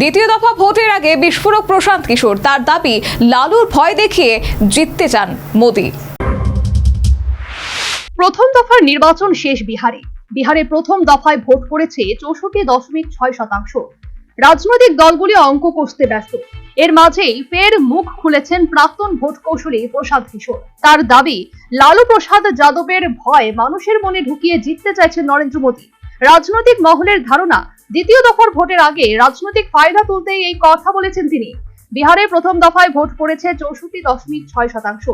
দ্বিতীয় দফা ভোটের আগে বিস্ফোরক প্রশান্ত কিশোর। তার দাবি, লালুর ভয় দেখিয়ে জিততে চান মোদী। প্রথম দফার নির্বাচন শেষ বিহারে। বিহারে প্রথম দফায় ভোট পড়েছে চৌষট্টি দশমিক ছয় শতাংশ। রাজনৈতিক দলগুলি অঙ্ক কষতে ব্যস্ত। এর মাঝেই ফের মুখ খুলেছেন প্রাক্তন ভোট কৌশলী প্রসাদ কিশোর। তার দাবি, লালু প্রসাদ যাদবের ভয় মানুষের মনে ঢুকিয়ে জিততে চাইছেন নরেন্দ্র মোদী। রাজনৈতিক মহলের ধারণা দ্বিতীয় দফার ভোটের আগে রাজনৈতিক ফায়দা তুলতেই এই কথা বলেছেন তিনি। বিহারে প্রথম দফায় ভোট পড়েছে চৌষট্টি দশমিক ছয় শতাংশ।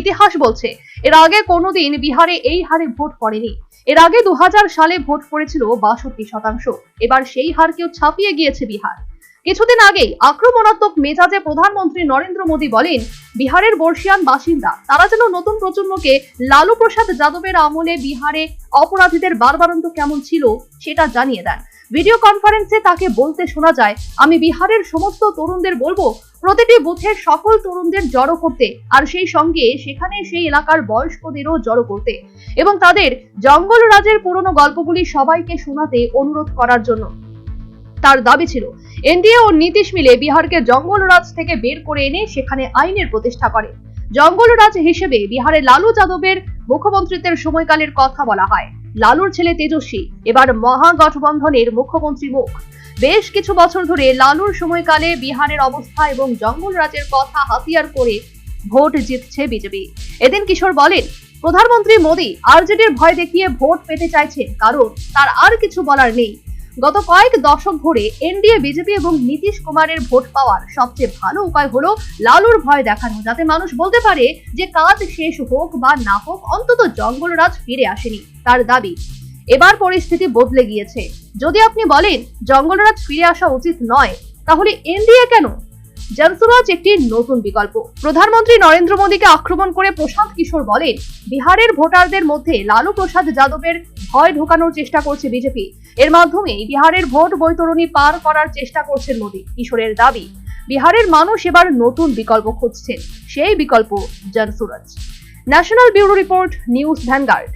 ইতিহাস বলছে, এর আগে কোনোদিন বিহারে এই হারে ভোট পড়েনি। এর আগে দু হাজার সালে ভোট পড়েছিল বাষট্টি শতাংশ। এবার সেই হারকেও ছাপিয়ে গিয়েছে বিহার। কিছুদিন আগেই আক্রমণাত্মক মেজাজে প্রধানমন্ত্রী নরেন্দ্র মোদী বলেন, বিহারের বর্ষিয়ান বাসিন্দা, তারা যেন নতুন প্রজন্মকে লালু প্রসাদ যাদবের আমলে বিহারে অপরাধীদের বারবারন্ত কেমন ছিল সেটা জানিয়ে দেন। ভিডিও কনফারেন্সে তাকে বলতে শোনা যায়, আমি বিহারের সমস্ত তরুণদের বলব, প্রতিটি বুথের সকল তরুণদের জড়ো করতে, আর সেই সঙ্গে সেখানে সেই এলাকার বয়স্কদেরও জড়ো করতে। এবং তাদের জঙ্গল রাজের পুরনো গল্পগুলি সবাইকে শোনাতে অনুরোধ করার জন্য। তার দাবি ছিল, এনডিএ ও নীতিশ মিলে বিহারকে জঙ্গল রাজ থেকে বের করে এনে সেখানে আইনের প্রতিষ্ঠা করে। জঙ্গল রাজ হিসেবে বিহারে লালু যাদবের মুখ্যমন্ত্রিত্বের সময়কালের কথা বলা হয়। লালুর ছেলে তেজস্বী, এবার মহাগঠবন্ধনের মুখ্যমন্ত্রী মুখ। বেশ কিছু বছর ধরে লালুর সময়কালে বিহারের অবস্থা এবং জঙ্গল রাজের কথা হাতিয়ার করে ভোট জিতছে বিজেপি। এদিন কিশোর বলেন, প্রধানমন্ত্রী মোদী আরজেডির ভয় দেখিয়ে ভোট পেতে চাইছে কারণ তার আর কিছু বলার নেই। গত কয়েক দশক ধরে এনডিএ, বিজেপি এবং নীতিশ কুমারের ভোট পাওয়ার সবচেয়ে ভালো উপায় হলো লালুর ভয় দেখানো, যাতে মানুষ বলতে পারে যে কাজ শেষ হোক বা না হোক, অন্তত জঙ্গলরাজ ফিরে আসেনি তার দাবি। এবার পরিস্থিতি বদলে গিয়েছে। যদি আপনি বলেন জঙ্গলরাজ ফিরে আসা উচিত নয়, তাহলে এনডিএ কেন? জনসুরাজ একটি নতুন বিকল্প। প্রধানমন্ত্রী নরেন্দ্র মোদীকে আক্রমণ করে প্রশান্ত কিশোর বলেন, বিহারের ভোটারদের মধ্যে লালু প্রসাদ যাদবের ভয় ঢোকানোর চেষ্টা করছে বিজেপি। এর মাধ্যমে বিহারের ভোট বৈতরণী পার করার চেষ্টা করছেন মোদী কিশোরের দাবি। বিহারের মানুষ এবার নতুন বিকল্প খুঁজছেন, সেই বিকল্প Jansuraaj. National bureau report, news Vanguard.